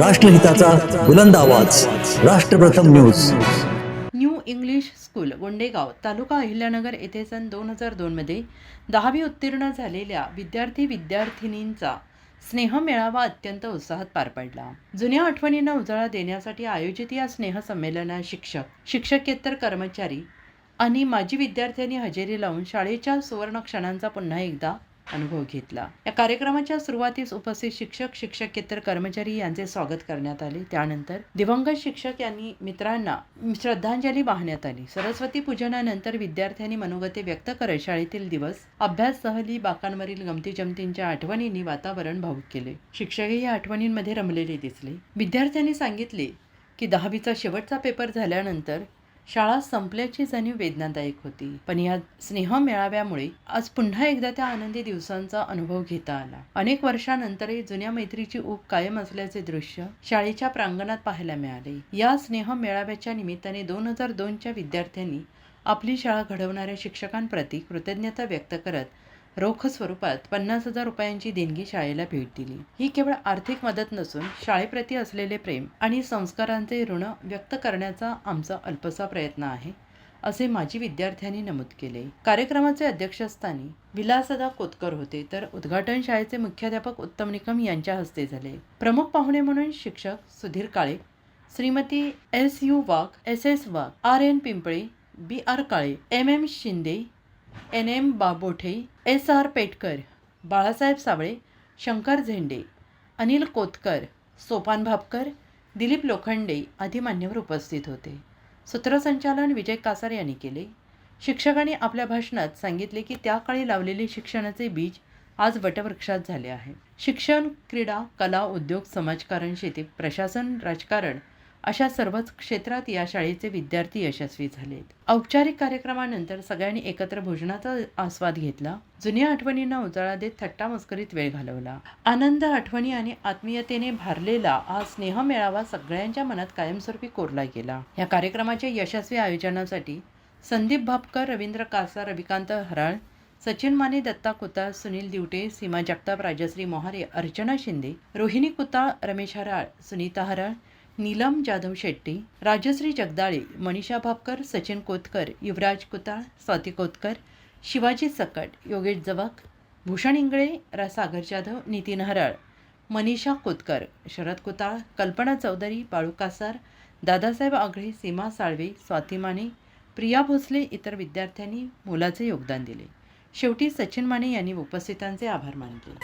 राष्ट्रहिताचा बुलंद आवाज. Rashtrapratham news. New English school Gondegaon taluka Ahilyanagar येथे सन दोन हजार दोनमध्ये दहावी उत्तीर्ण झालेल्या विद्यार्थी विद्यार्थिनींचा स्नेह मेळावा अत्यंत उत्साहात पार पडला. जुन्या आठवणींना उजाळा देण्यासाठी आयोजित या स्नेह संमेलनात शिक्षक शिक्षकेतर कर्मचारी आणि माजी विद्यार्थ्यांनी हजेरी लावून शाळेच्या सुवर्ण क्षणांचा पुन्हा एकदा अनुभव घेतला. या कार्यक्रमाच्या सुरुवातीस उपस्थित शिक्षक शिक्षकेतर कर्मचारी यांचे स्वागत करण्यात आले. त्यानंतर दिवंगत शिक्षक यांनी मित्रांना श्रद्धांजली वाहण्यात आली. सरस्वती पूजनानंतर विद्यार्थ्यांनी मनोगते व्यक्त करत शाळेतील दिवस अभ्यास सहली बाकांवरील गमती जमतींच्या आठवणींनी वातावरण भावुक केले. शिक्षकही या आठवणींमध्ये रमलेले दिसले. विद्यार्थ्यांनी सांगितले की दहावीचा शेवटचा पेपर झाल्यानंतर शाळा संपल्याची जाणीव वेदनादायक होती. पण या स्नेह मेळाव्यामुळे आज पुन्हा एकदा त्या आनंदी दिवसांचा अनुभव घेता आला. अनेक वर्षानंतरही जुन्या मैत्रीची ऊब कायम असल्याचे दृश्य शाळेच्या प्रांगणात पाहायला मिळाले. या स्नेह मेळाव्याच्या निमित्ताने दोन हजार दोनच्या विद्यार्थ्यांनी आपली शाळा घडवणाऱ्या शिक्षकांप्रती कृतज्ञता व्यक्त करत रोख स्वरूपात पन्नास हजार रुपयांची देणगी शाळेला भेट दिली. ही केवळ आर्थिक मदत नसून शाळेप्रती असलेले प्रेम आणि संस्कारांचे ऋण व्यक्त करण्याचा आमचा अल्पसा प्रयत्न आहे असे माजी विद्यार्थ्यांनी नमूद केले. कार्यक्रमाचे अध्यक्षस्थानी विलासदा कोतकर होते तर उद्घाटन शाळेचे मुख्याध्यापक उत्तम निकम यांच्या हस्ते झाले. प्रमुख पाहुणे म्हणून शिक्षक Sudhir Kale Shrimati S U Wagh S S Wagh R N Pimple B R Kale M M Shinde N M Babothe S R Petkar Balasaheb Savle Shankar Zende Anil Kotkar Sopan Bhapkar Dilip Lokhande आदी मान्यवर उपस्थित होते. सूत्रसंचालन विजय कासार यांनी केले. शिक्षकांनी आपल्या भाषणात सांगितले की त्या काळी लावलेले शिक्षणाचे बीज आज वटवृक्षात झाले आहे. शिक्षण क्रीडा कला उद्योग समाजकारण शेती प्रशासन राजकारण अशा सर्वच क्षेत्रात या शाळेचे विद्यार्थी यशस्वी झालेत. औपचारिक कार्यक्रमानंतर सगळ्यांनी एकत्र भोजनाचा आस्वाद घेतला. जुन्या आठवणींना उजाळा देत थट्टा मस्करीत वेळ घालवला. आनंद आठवणी आणि आत्मीयतेने भारलेला हा स्नेह मेळावा सगळ्यांच्या मनात कायमस्वरूपी कोरला गेला. या कार्यक्रमाच्या यशस्वी आयोजनासाठी संदीप भापकर रवींद्र कासा रविकांत हराळ सचिन माने दत्ता कुताळ सुनील दिवटे सीमा जगताप राजश्री मोहारे अर्चना शिंदे रोहिणी कुताळ रमेश हराळ सुनीता हराळ नीलम जाधव शेट्टी राजश्री जगदाळे मनीषा भापकर सचिन कोतकर युवराज कुताळ स्वाती कोतकर शिवाजी सकट योगेश जवाक भूषण इंगळे रा सागर जाधव नितीन हराळ मनीषा कोतकर शरद कुताळ कल्पना चौधरी बाळू कासार दादासाहेब आघळे सीमा साळवे स्वाती माने प्रिया भोसले इतर विद्यार्थ्यांनी मोलाचे योगदान दिले. शेवटी सचिन माने यांनी उपस्थितांचे आभार मानले.